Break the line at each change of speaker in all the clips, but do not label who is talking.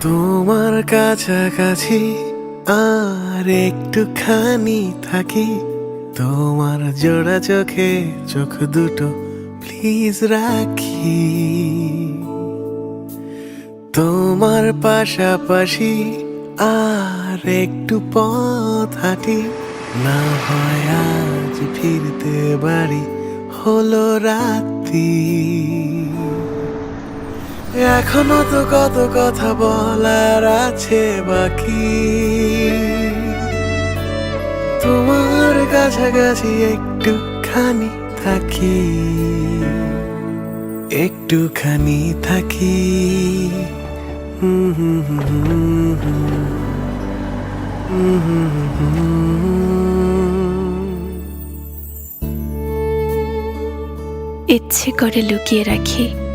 তোমার কাছাকাছি আর একটুখানি থাকি। তোমার জোড়া চোখে চোখ দুটো প্লিজ রাখি। তোমার পাশাপাশি আর একটু পথ হাঁটি। না হয় আজ ফিরতে বাড়ি হলো রাত্রি। এখনও তো কত কথা বলার আছে বাকি। তোমার কাছাকাছি একটুখানি থাকি একটুখানি থাকি।
ইচ্ছে করে লুকিয়ে রাখি।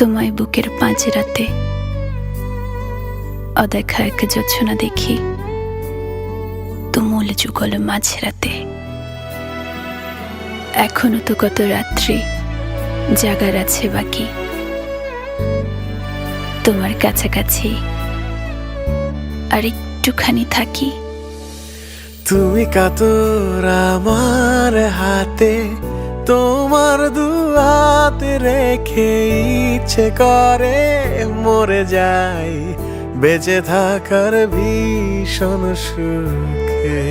তোমায় বুকের পাঁচরাতে অদেখা এক যোছনা দেখি তুমুল যুগল মাঝরাতে। এখনও তো কত রাত্রি জাগার আছে বাকি। তোমার কাছাকাছি আর একটুখানি থাকি।
তুমি কাতর আমার হাতে তোমার দু হাতে রেখে ইচ্ছে করে মরে যাই, বেঁচে থাকার ভীষণ সুখে।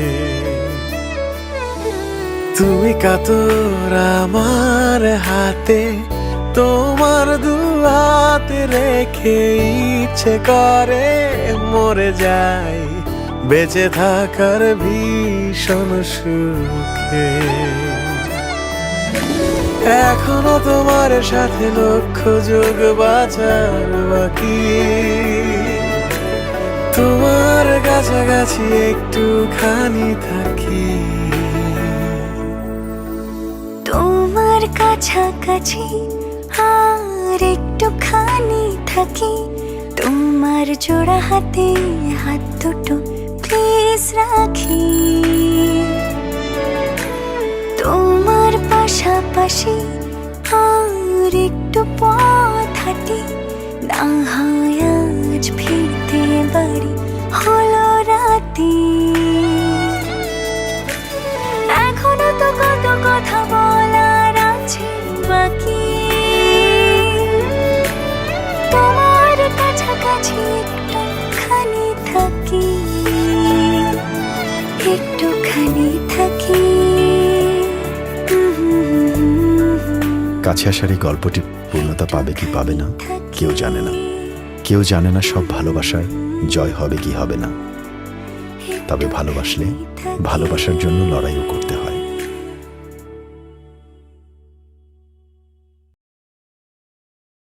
তুমি কাতর আমার হাতে, তোমার দু হাতে রেখে ইচ্ছে করে মরে যাই, বেঁচে থাকার ভীষণ সুখে। এখনও তোমার সাথে লক্ষ্য যোগ বাঁচার বাকি। তোমার কাছাকাছি একটু খানি থাকি।
তোমার কাছাকাছি আর একটু খানি থাকি। তোমার জোড়া হাতে হাত দুটো প্লিজ রাখি। পাশাপাশি আর একটু পথ হাঁটি। না হয় আজ ফিরতে বাড়ি হলো রাতি। এখনও তো কত কথা বলার আছে বাকি। তোমার কাছাকাছি একটুখানি থাকি। একটুখানি
কাছে আসার এই গল্পটি পূর্ণতা পাবে কি পাবে না, কেউ জানে না। কেউ জানে না সব ভালোবাসার জয় হবে কি হবে না। তবে ভালোবাসলে ভালোবাসার জন্য লড়াইও